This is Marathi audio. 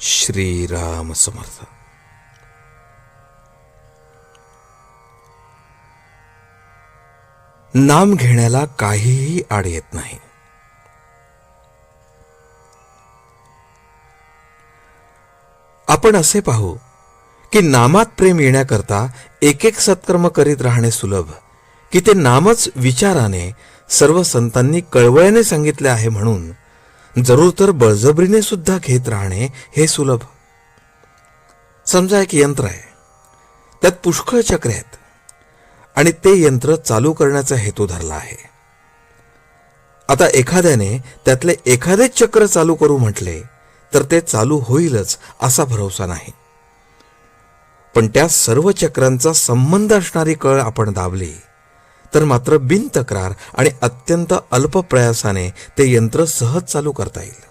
श्रीराम समर्थ। नाम घेण्याला काहीही आड येत नाही। आपण असे पाहू की नामात प्रेम येण्याकरता एक एक सत्कर्म करीत राहणे सुलभ की ते नामच विचाराने सर्व संतांनी कळवळ्याने सांगितले आहे म्हणून जरूर तर बळजबरीने सुद्धा घेत राहणे हे सुलभ. समजा एक यंत्र आहे. त्यात पुष्कळ चक्र आहेत. आणि ते यंत्र चालू करण्याचा हेतू धरला आहे. आता एखाद्याने त्यातले एखादेच चक्र चालू करू म्हटले तर ते चालू होईलच असा भरोसा नाही. पण त्या सर्व चक्रांचा संबंध असणारी कळ आपण दाबली तर मात्र बिन तक्रार आणि अत्यंत अल्प प्रयासाने ते यंत्र सहज चालू करता येईल.